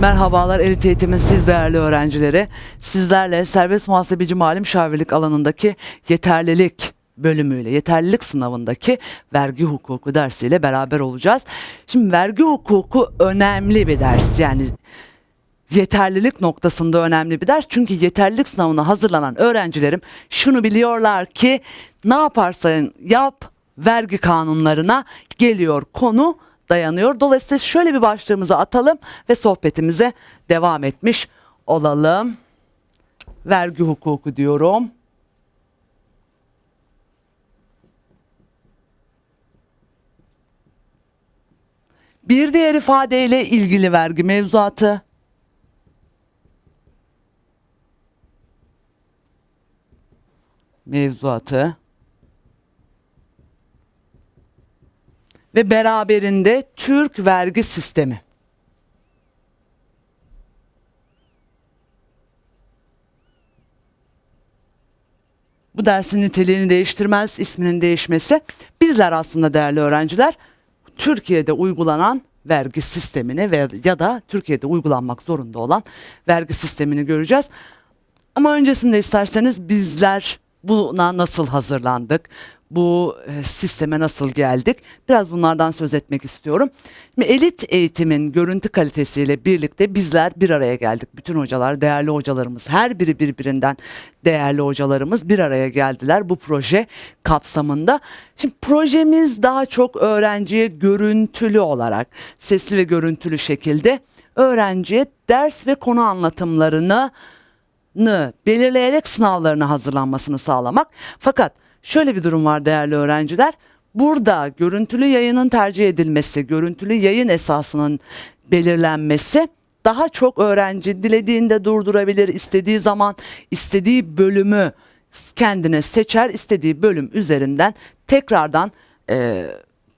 Merhabalar Elit Eğitim'in siz değerli öğrencileri. Sizlerle serbest muhasebeci mali müşavirlik alanındaki yeterlilik bölümüyle, yeterlilik sınavındaki vergi hukuku dersiyle beraber olacağız. Şimdi vergi hukuku önemli bir ders. Yani yeterlilik noktasında önemli bir ders. Çünkü yeterlilik sınavına hazırlanan öğrencilerim şunu biliyorlar ki ne yaparsan yap vergi kanunlarına geliyor konu dayanıyor. Dolayısıyla şöyle bir başlığımızı atalım ve sohbetimize devam etmiş olalım. Vergi hukuku diyorum. Bir diğer ifadeyle ilgili vergi mevzuatı. Mevzuatı. Ve beraberinde Türk vergi sistemi. Bu dersin niteliğini değiştirmez, isminin değişmesi. Bizler aslında değerli öğrenciler Türkiye'de uygulanan vergi sistemini ve ya da Türkiye'de uygulanmak zorunda olan vergi sistemini göreceğiz. Ama öncesinde isterseniz bizler buna nasıl hazırlandık? Bu e, sisteme nasıl geldik? Biraz bunlardan söz etmek istiyorum. Şimdi elit eğitimin görüntü kalitesiyle birlikte bizler bir araya geldik. Bütün hocalar, değerli hocalarımız, her biri birbirinden değerli hocalarımız bir araya geldiler bu proje kapsamında. Şimdi projemiz daha çok öğrenciye görüntülü olarak, sesli ve görüntülü şekilde öğrenciye ders ve konu anlatımlarını nı belirleyerek sınavlarına hazırlanmasını sağlamak. Fakat şöyle bir durum var değerli öğrenciler. Burada görüntülü yayının tercih edilmesi, görüntülü yayın esasının belirlenmesi daha çok öğrenci dilediğinde durdurabilir, istediği zaman istediği bölümü kendine seçer, istediği bölüm üzerinden tekrardan e,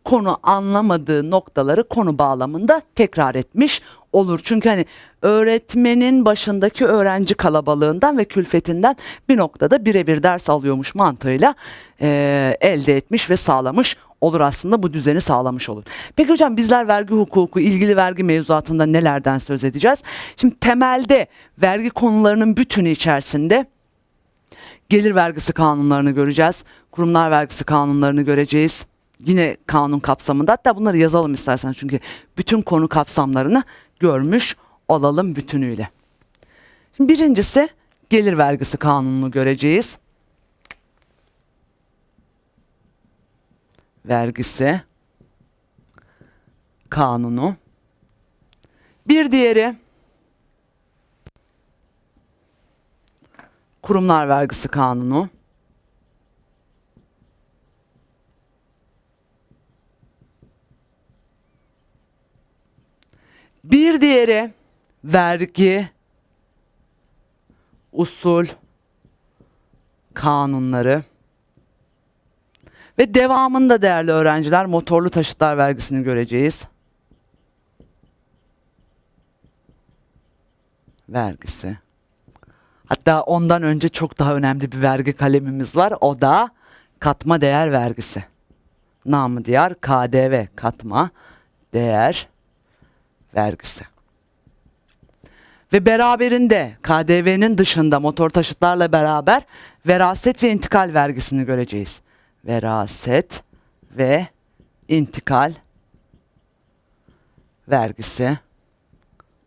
konu anlamadığı noktaları konu bağlamında tekrar etmiş olur. Çünkü hani öğretmenin başındaki öğrenci kalabalığından ve külfetinden bir noktada birebir ders alıyormuş mantığıyla e, elde etmiş ve sağlamış olur aslında bu düzeni sağlamış olur. Peki hocam bizler vergi hukuku, ilgili vergi mevzuatında nelerden söz edeceğiz? Şimdi temelde vergi konularının bütünü içerisinde gelir vergisi kanunlarını göreceğiz. Kurumlar vergisi kanunlarını göreceğiz. Yine kanun kapsamında hatta bunları yazalım istersen çünkü bütün konu kapsamlarını görmüş olalım bütünüyle. Şimdi birincisi gelir vergisi kanununu göreceğiz. Vergisi kanunu. Bir diğeri kurumlar vergisi kanunu. Bir diğeri vergi usul kanunları ve devamında değerli öğrenciler motorlu taşıtlar vergisini göreceğiz. Vergisi. Hatta ondan önce çok daha önemli bir vergi kalemimiz var. O da katma değer vergisi. Namı diğer KDV katma değer vergisi. Ve beraberinde KDV'nin dışında motor taşıtlarla beraber veraset ve intikal vergisini göreceğiz. Veraset ve intikal vergisi.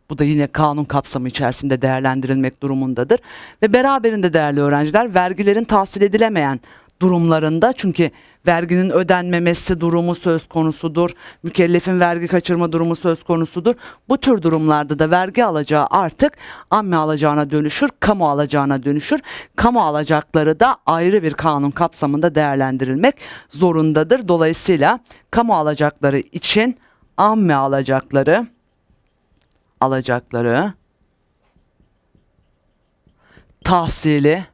Bu da yine kanun kapsamı içerisinde değerlendirilmek durumundadır. Ve beraberinde değerli öğrenciler vergilerin tahsil edilemeyen durumlarında çünkü verginin ödenmemesi durumu söz konusudur. Mükellefin vergi kaçırma durumu söz konusudur. Bu tür durumlarda da vergi alacağı artık amme alacağına dönüşür, kamu alacağına dönüşür. Kamu alacakları da ayrı bir kanun kapsamında değerlendirilmek zorundadır. Dolayısıyla kamu alacakları için amme alacakları alacakları tahsili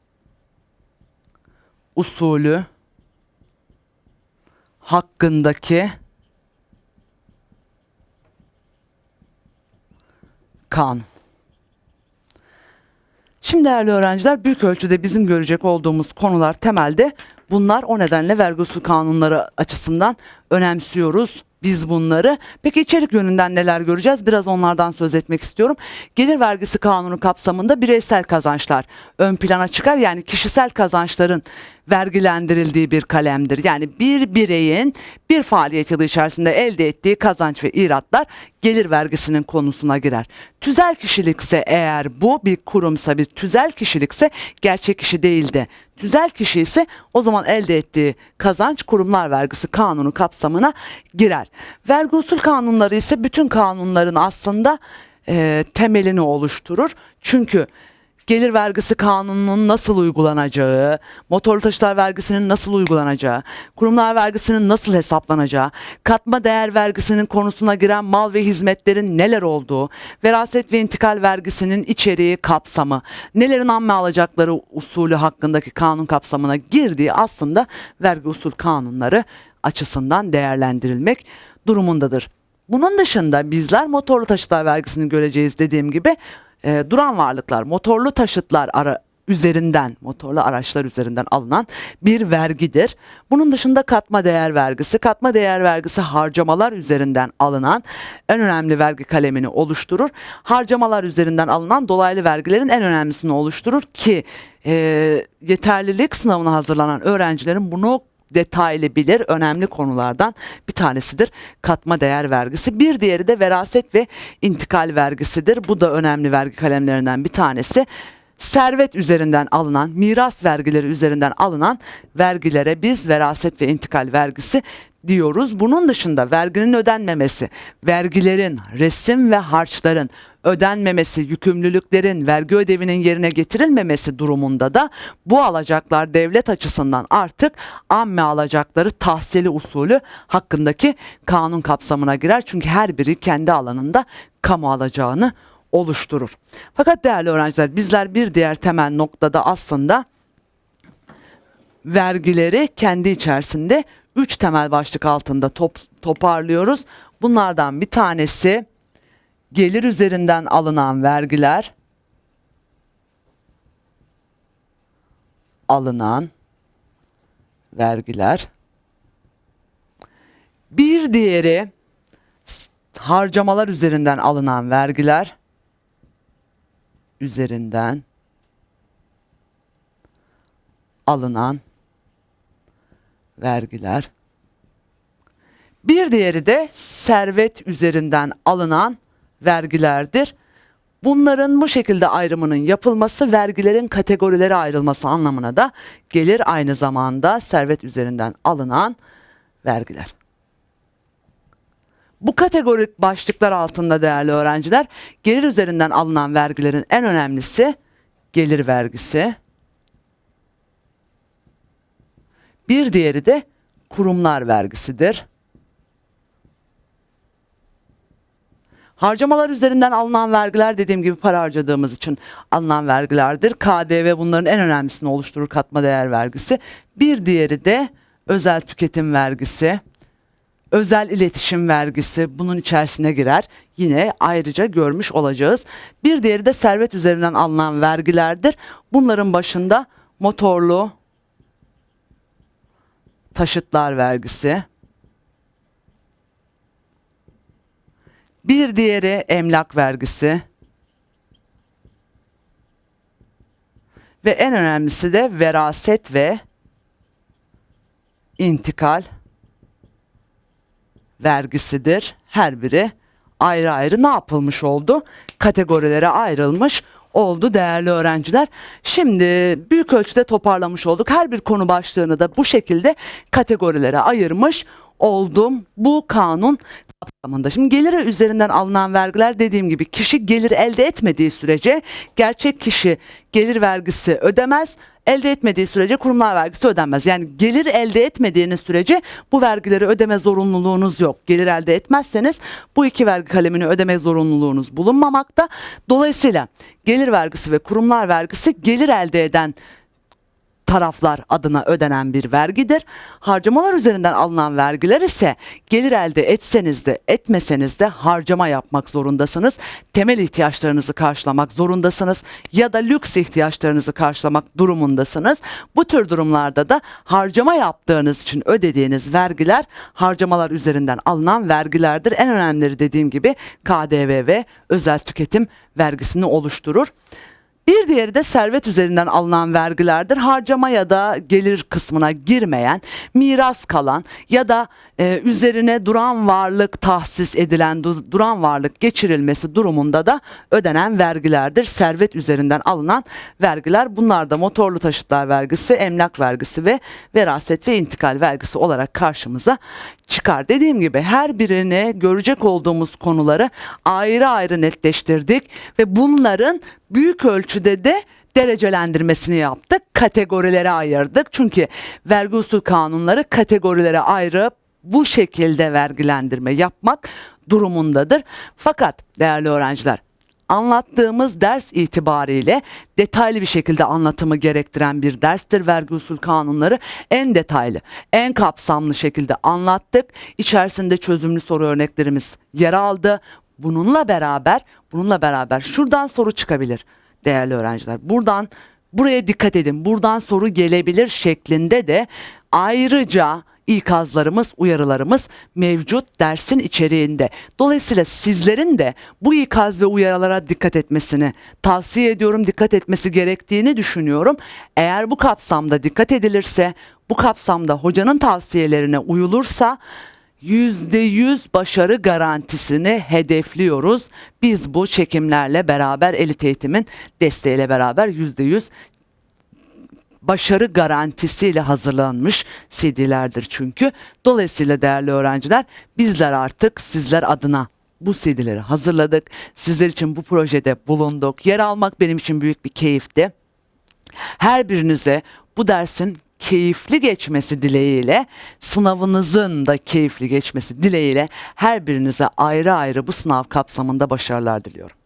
usulü hakkındaki kanun. Şimdi değerli öğrenciler büyük ölçüde bizim görecek olduğumuz konular temelde bunlar o nedenle vergi usul kanunları açısından önemsiyoruz biz bunları. Peki içerik yönünden neler göreceğiz? Biraz onlardan söz etmek istiyorum. Gelir vergisi kanunu kapsamında bireysel kazançlar ön plana çıkar. Yani kişisel kazançların vergilendirildiği bir kalemdir. Yani bir bireyin bir faaliyet yılı içerisinde elde ettiği kazanç ve iratlar gelir vergisinin konusuna girer. Tüzel kişilikse eğer bu bir kurumsa bir tüzel kişilikse gerçek kişi değil de tüzel kişi ise o zaman elde ettiği kazanç kurumlar vergisi kanunu kapsamına girer. Vergi usul kanunları ise bütün kanunların aslında e, temelini oluşturur. Çünkü gelir vergisi kanununun nasıl uygulanacağı, motorlu taşıtlar vergisinin nasıl uygulanacağı, kurumlar vergisinin nasıl hesaplanacağı, katma değer vergisinin konusuna giren mal ve hizmetlerin neler olduğu, veraset ve intikal vergisinin içeriği, kapsamı, nelerin amme alacakları usulü hakkındaki kanun kapsamına girdiği aslında vergi usul kanunları açısından değerlendirilmek durumundadır. Bunun dışında bizler motorlu taşıtlar vergisini göreceğiz dediğim gibi e, duran varlıklar, motorlu taşıtlar ara, üzerinden, motorlu araçlar üzerinden alınan bir vergidir. Bunun dışında katma değer vergisi, katma değer vergisi harcamalar üzerinden alınan en önemli vergi kalemini oluşturur. Harcamalar üzerinden alınan dolaylı vergilerin en önemlisini oluşturur ki e, yeterlilik sınavına hazırlanan öğrencilerin bunu detaylı bilir önemli konulardan bir tanesidir katma değer vergisi. Bir diğeri de veraset ve intikal vergisidir. Bu da önemli vergi kalemlerinden bir tanesi. Servet üzerinden alınan, miras vergileri üzerinden alınan vergilere biz veraset ve intikal vergisi diyoruz. Bunun dışında verginin ödenmemesi, vergilerin, resim ve harçların ödenmemesi, yükümlülüklerin vergi ödevinin yerine getirilmemesi durumunda da bu alacaklar devlet açısından artık amme alacakları tahsili usulü hakkındaki kanun kapsamına girer. Çünkü her biri kendi alanında kamu alacağını oluşturur. Fakat değerli öğrenciler bizler bir diğer temel noktada aslında vergileri kendi içerisinde üç temel başlık altında top, toparlıyoruz. Bunlardan bir tanesi gelir üzerinden alınan vergiler alınan vergiler bir diğeri harcamalar üzerinden alınan vergiler üzerinden alınan vergiler. Bir diğeri de servet üzerinden alınan vergilerdir. Bunların bu şekilde ayrımının yapılması vergilerin kategorilere ayrılması anlamına da gelir aynı zamanda servet üzerinden alınan vergiler. Bu kategorik başlıklar altında değerli öğrenciler gelir üzerinden alınan vergilerin en önemlisi gelir vergisi. Bir diğeri de kurumlar vergisidir. Harcamalar üzerinden alınan vergiler dediğim gibi para harcadığımız için alınan vergilerdir. KDV bunların en önemlisini oluşturur katma değer vergisi. Bir diğeri de özel tüketim vergisi. Özel iletişim vergisi bunun içerisine girer. Yine ayrıca görmüş olacağız. Bir diğeri de servet üzerinden alınan vergilerdir. Bunların başında motorlu taşıtlar vergisi. Bir diğeri emlak vergisi. Ve en önemlisi de veraset ve intikal vergisidir. Her biri ayrı ayrı ne yapılmış oldu? Kategorilere ayrılmış oldu değerli öğrenciler. Şimdi büyük ölçüde toparlamış olduk. Her bir konu başlığını da bu şekilde kategorilere ayırmış oldum. Bu kanun kapsamında. Şimdi geliri üzerinden alınan vergiler dediğim gibi kişi gelir elde etmediği sürece gerçek kişi gelir vergisi ödemez. Elde etmediği sürece kurumlar vergisi ödenmez. Yani gelir elde etmediğiniz sürece bu vergileri ödeme zorunluluğunuz yok. Gelir elde etmezseniz bu iki vergi kalemini ödeme zorunluluğunuz bulunmamakta. Dolayısıyla gelir vergisi ve kurumlar vergisi gelir elde eden taraflar adına ödenen bir vergidir. Harcamalar üzerinden alınan vergiler ise gelir elde etseniz de etmeseniz de harcama yapmak zorundasınız. Temel ihtiyaçlarınızı karşılamak zorundasınız ya da lüks ihtiyaçlarınızı karşılamak durumundasınız. Bu tür durumlarda da harcama yaptığınız için ödediğiniz vergiler harcamalar üzerinden alınan vergilerdir. En önemlileri dediğim gibi KDV ve özel tüketim vergisini oluşturur. Bir diğeri de servet üzerinden alınan vergilerdir. Harcama ya da gelir kısmına girmeyen, miras kalan ya da e, üzerine duran varlık tahsis edilen, du- duran varlık geçirilmesi durumunda da ödenen vergilerdir. Servet üzerinden alınan vergiler bunlar da motorlu taşıtlar vergisi, emlak vergisi ve veraset ve intikal vergisi olarak karşımıza çıkar. Dediğim gibi her birini görecek olduğumuz konuları ayrı ayrı netleştirdik ve bunların büyük ölçüde de derecelendirmesini yaptık. Kategorilere ayırdık. Çünkü vergi usul kanunları kategorilere ayrı bu şekilde vergilendirme yapmak durumundadır. Fakat değerli öğrenciler anlattığımız ders itibariyle detaylı bir şekilde anlatımı gerektiren bir derstir. Vergi usul kanunları en detaylı, en kapsamlı şekilde anlattık. İçerisinde çözümlü soru örneklerimiz yer aldı. Bununla beraber, bununla beraber şuradan soru çıkabilir değerli öğrenciler. Buradan buraya dikkat edin. Buradan soru gelebilir şeklinde de ayrıca ikazlarımız, uyarılarımız mevcut dersin içeriğinde. Dolayısıyla sizlerin de bu ikaz ve uyarılara dikkat etmesini tavsiye ediyorum. Dikkat etmesi gerektiğini düşünüyorum. Eğer bu kapsamda dikkat edilirse, bu kapsamda hocanın tavsiyelerine uyulursa %100 başarı garantisini hedefliyoruz. Biz bu çekimlerle beraber elit eğitimin desteğiyle beraber %100 başarı garantisiyle hazırlanmış CD'lerdir çünkü. Dolayısıyla değerli öğrenciler bizler artık sizler adına bu CD'leri hazırladık. Sizler için bu projede bulunduk. Yer almak benim için büyük bir keyifti. Her birinize bu dersin keyifli geçmesi dileğiyle, sınavınızın da keyifli geçmesi dileğiyle her birinize ayrı ayrı bu sınav kapsamında başarılar diliyorum.